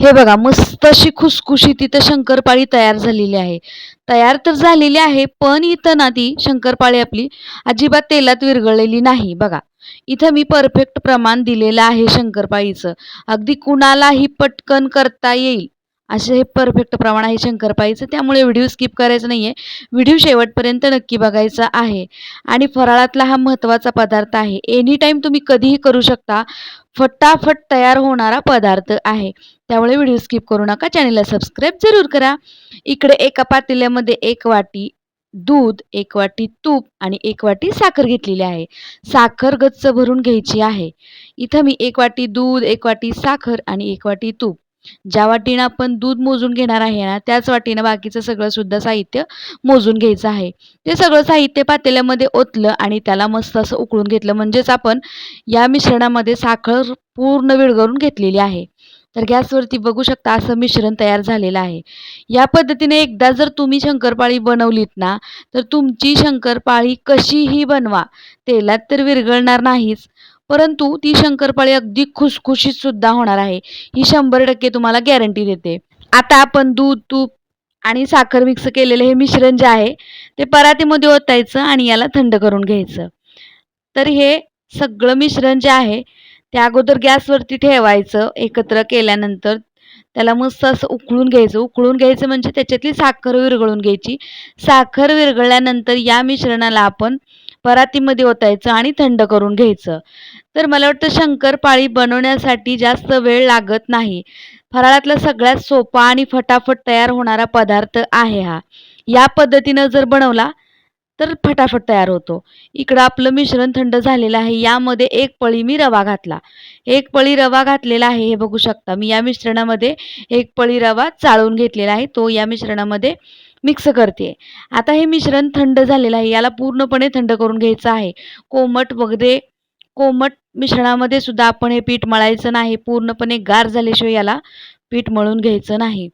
हे बघा मस्त अशी खुसखुशीत इथं शंकरपाळी तयार झालेली आहे. तयार तर झालेली आहे पण इथं ना ती शंकरपाळी आपली अजिबात तेलात विरघळलेली नाही. बघा इथं मी परफेक्ट प्रमाण दिलेलं आहे शंकरपाळीचं. अगदी कुणालाही पटकन करता येईल. असे हे परफेक्ट प्रमाण आहे शंकरपाळीचं त्यामुळे व्हिडिओ स्किप करायचा नाही आहे व्हिडिओ शेवटपर्यंत नक्की बघायचा आहे. आणि फराळातला हा महत्त्वाचा पदार्थ आहे. एनी टाईम तुम्ही कधीही करू शकता फटाफट तयार होणारा पदार्थ आहे. त्यामुळे व्हिडिओ स्किप करू नका. चॅनलला सबस्क्राईब जरूर करा. इकडे एका पातेल्यामध्ये एक वाटी दूध एक वाटी तूप आणि एक वाटी साखर घेतलेली आहे. साखर गच्च भरून घ्यायची आहे. इथं मी एक वाटी दूध एक वाटी साखर आणि एक वाटी तूप. ज्या वाटीनं आपण दूध मोजून घेणार आहे ना त्याच वाटीनं बाकीचं सगळं सुद्धा साहित्य मोजून घ्यायचं आहे. ते सगळं साहित्य पातेल्यामध्ये ओतलं आणि त्याला मस्त असं उकळून घेतलं म्हणजेच आपण या मिश्रणामध्ये साखर पूर्ण विरघळून घेतलेली आहे. तर गॅसवरती बघू शकता असं मिश्रण तयार झालेलं आहे. या पद्धतीने एकदा जर तुम्ही शंकरपाळी बनवलीत ना तर तुमची शंकरपाळी कशीही बनवा तेलात तर विरघळणार नाहीच. परंतु ती शंकरपाळी अगदी खुसखुशीत सुद्धा होणार आहे. ही शंभर टक्के तुम्हाला गॅरंटी देते. आता आपण दूध तूप आणि साखर मिक्स केलेलं हे मिश्रण जे आहे ते परातीमध्ये ओतायचं आणि याला थंड करून घ्यायचं. तर हे सगळं मिश्रण जे आहे ते अगोदर गॅसवरती ठेवायचं एकत्र केल्यानंतर त्याला मस्त असं उकळून घ्यायचं. उकळून घ्यायचं म्हणजे त्याच्यातली साखर विरघळून घ्यायची. साखर विरघळल्यानंतर या मिश्रणाला आपण परातीमध्ये ओतायचं आणि थंड करून घ्यायचं. तर मला वाटतं शंकरपाळी बनवण्यासाठी जास्त वेळ लागत नाही. फराळातला सगळ्यात सोपा आणि फटाफट तयार होणारा पदार्थ आहे हा. या पद्धतीनं जर बनवला तर फटाफट तयार होतो. इकडं आपलं मिश्रण थंड झालेलं आहे. यामध्ये एक पळी मी रवा घातला. एक पळी रवा घातलेला आहे हे बघू शकता. मी या मिश्रणामध्ये एक पळी रवा चाळून घेतलेला आहे. तो या मिश्रणामध्ये मिक्स करते. आता हे मिश्रण थंड झालेलं आहे. याला पूर्णपणे थंड करून घ्यायचं आहे. कोमट वगैरे कोमट मिश्रणामध्ये सुद्धा आपण हे पीठ मळायचं नाही. पूर्णपणे गार झाल्याशिवाय याला पीठ मळून घ्यायचं नाही.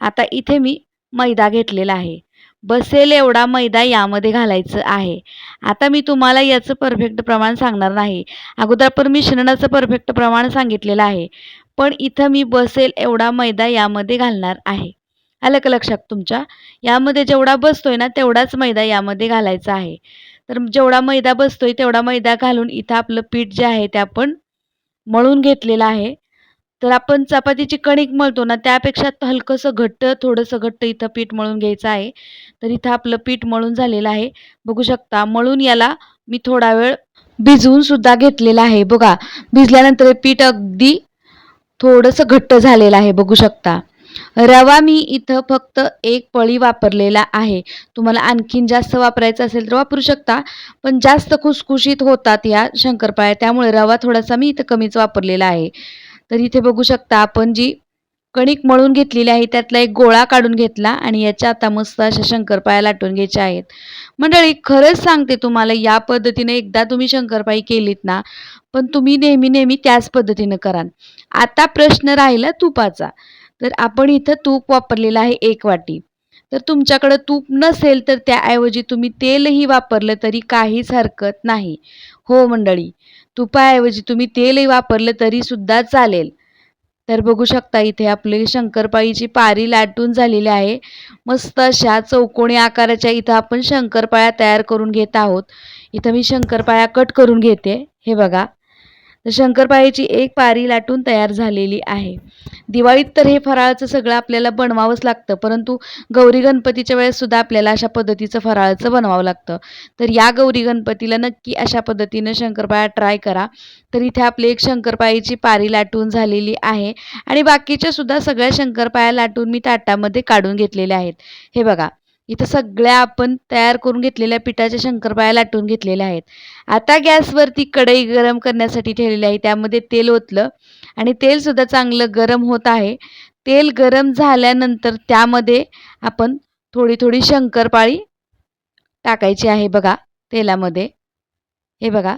आता इथे मी मैदा घेतलेला आहे. बसेल एवढा मैदा यामध्ये घालायचं आहे. आता मी तुम्हाला याचं परफेक्ट प्रमाण सांगणार नाही. अगोदर आपण मिश्रणाचं परफेक्ट प्रमाण सांगितलेलं आहे. पण इथं मी बसेल एवढा मैदा यामध्ये घालणार आहे. आलं का लक्षात तुमच्या. यामध्ये जेवढा बसतोय ना तेवढाच मैदा यामध्ये घालायचा आहे. तर जेवढा मैदा बसतोय तेवढा मैदा घालून इथं आपलं पीठ जे आहे ते आपण मळून घेतलेलं आहे. तर आपण चपातीची कणिक मळतो ना त्यापेक्षा हलकंसं घट्ट थोडंसं घट्ट इथं पीठ मळून घ्यायचं आहे. तर इथं आपलं पीठ मळून झालेलं आहे. बघू शकता मळून याला मी थोडा वेळ भिजवून सुद्धा घेतलेलं आहे. बघा भिजल्यानंतर हे पीठ अगदी थोडंसं घट्ट झालेलं आहे बघू शकता. रवा मी इथं फक्त एक पळी वापरलेला आहे. तुम्हाला आणखीन जास्त वापरायचं असेल तर वापरू शकता पण जास्त खुसखुशीत होतात या शंकरपाळ्या त्यामुळे रवा थोडासा मी इथं कमीच वापरलेला आहे. तर इथे बघू शकता आपण जी कणिक मळून घेतलेली आहे त्यातला एक गोळा काढून घेतला आणि याच्या आता मस्त अशा शंकरपाळ्या लाटून घ्यायच्या आहेत. मंडळी खरंच सांगते तुम्हाला या पद्धतीने एकदा तुम्ही शंकरपाळी केलीत ना पण तुम्ही नेहमी नेहमी त्याच पद्धतीनं कराल. आता प्रश्न राहिला तुपाचा. तर आपण इथं तूप वापरलेलं आहे एक वाटी. तर तुमच्याकडं तूप नसेल तर त्याऐवजी तुम्ही तेलही वापरलं तरी काहीच हरकत नाही. हो मंडळी तुपाऐवजी तुम्ही तेलही वापरलं तरी सुद्धा चालेल. तर बघू शकता इथे आपले शंकरपाळीची पारी लाटून झालेली आहे. मस्त अशा चौकोनी आकाराच्या इथं आपण शंकरपाळ्या तयार करून घेत आहोत. इथं मी शंकरपाळ्या कट करून घेते. हे बघा. तर शंकरपाळीची एक पारी लाटून तयार झालेली आहे. दिवाळीत तर हे फराळाचं सगळं आपल्याला बनवावंच लागतं परंतु गौरी गणपतीच्या वेळेस सुद्धा आपल्याला अशा पद्धतीचं फराळाचं बनवावं लागतं. तर या गौरी गणपतीला नक्की अशा पद्धतीनं शंकरपाळ्या ट्राय करा. तर इथे आपली एक शंकरपाळीची पारी लाटून झालेली आहे आणि बाकीच्या सुद्धा सगळ्या शंकरपाळ्या लाटून मी ताटामध्ये काढून घेतलेल्या आहेत. हे बघा इथं सगळ्या आपण तयार करून घेतलेल्या पिठाच्या शंकरपाळ्या लाटून घेतलेल्या आहेत. आता गॅसवरती कढई गरम करण्यासाठी ठेवलेली आहे. त्यामध्ये तेल ओतलं आणि तेलसुद्धा चांगलं गरम होत आहे. तेल गरम झाल्यानंतर त्यामध्ये आपण थोडी थोडी शंकरपाळी टाकायची आहे बघा तेलामध्ये. हे बघा.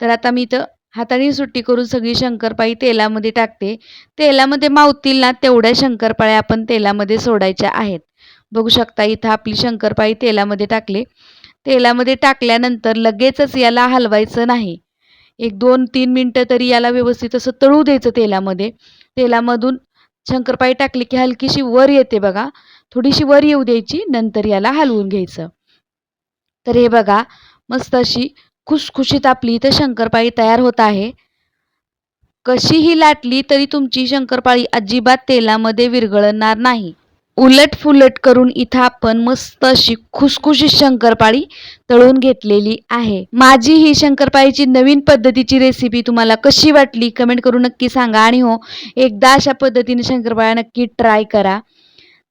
तर आता मी इथं हाताने सुट्टी करून सगळी शंकरपाळी तेलामध्ये टाकते. तेलामध्ये मावतील ना तेवढ्या शंकरपाळ्या आपण तेलामध्ये सोडायच्या आहेत. बघू शकता इथं आपली शंकरपाळी तेलामध्ये टाकले. तेलामध्ये टाकल्यानंतर लगेचच याला हलवायचं नाही. एक दोन तीन मिनटं तरी याला व्यवस्थित असं तळू द्यायचं तेलामध्ये. तेलामधून शंकरपाळी टाकली की हलकीशी वर येते बघा. थोडीशी वर येऊ द्यायची नंतर याला हलवून घ्यायचं. तर हे बघा मस्त अशी खुसखुशीत आपली इथं शंकरपाळी तयार होत आहे. कशीही लाटली तरी तुमची शंकरपाळी अजिबात तेलामध्ये विरघळणार नाही. उलटफुलट करून इथं आपण मस्त अशी खुसखुशीत शंकरपाळी तळून घेतलेली आहे. माझी ही शंकरपाळीची नवीन पद्धतीची रेसिपी तुम्हाला कशी वाटली कमेंट करून नक्की सांगा आणि हो एकदा अशा पद्धतीने शंकरपाळ्या नक्की ट्राय करा.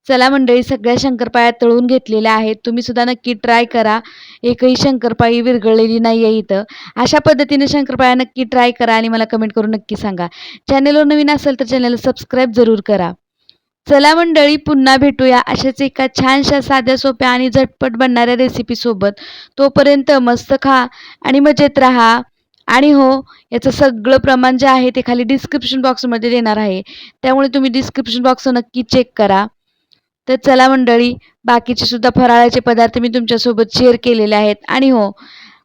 चला मंडळी सगळ्या शंकरपाळ्या तळून घेतलेल्या आहेत. तुम्ही सुद्धा नक्की ट्राय करा. एकही शंकरपाळी विरघळलेली नाही आहे इथं. अशा पद्धतीने शंकरपाळ्या नक्की ट्राय करा आणि मला कमेंट करून नक्की सांगा. चॅनलवर नवीन असेल तर चॅनलला सबस्क्राईब जरूर करा. चला मंडळी पुन्हा भेटूया अशाच एका छानशा साध्या सोप्या आणि झटपट बनणाऱ्या रेसिपीसोबत तोपर्यंत मस्त खा आणि मजेत राहा. आणि हो याचं सगळं प्रमाण जे आहे ते खाली डिस्क्रिप्शन बॉक्समध्ये देणार आहे. त्यामुळे तुम्ही डिस्क्रिप्शन बॉक्स नक्की चेक करा. तर चला मंडळी बाकीचे सुद्धा फराळाचे पदार्थ मी तुमच्यासोबत शेअर केलेले आहेत. आणि हो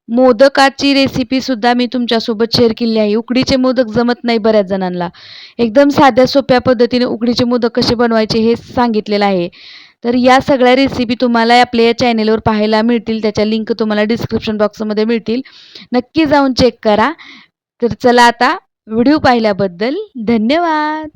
मोदकाची रेसिपी सुद्धा मी तुमच्यासोबत शेअर केली आहे. उकडीचे मोदक जमत नाही बऱ्याच जणांना. एकदम साध्या सोप्या पद्धतीने उकडीचे मोदक कसे बनवायचे हे सांगितलेलं आहे. तर या सगळ्या रेसिपी तुम्हाला आपल्या या चॅनेलवर पाहायला मिळतील. त्याच्या लिंक तुम्हाला डिस्क्रिप्शन बॉक्समध्ये मिळतील. नक्की जाऊन चेक करा. तर चला आता व्हिडिओ पाहिल्याबद्दल धन्यवाद!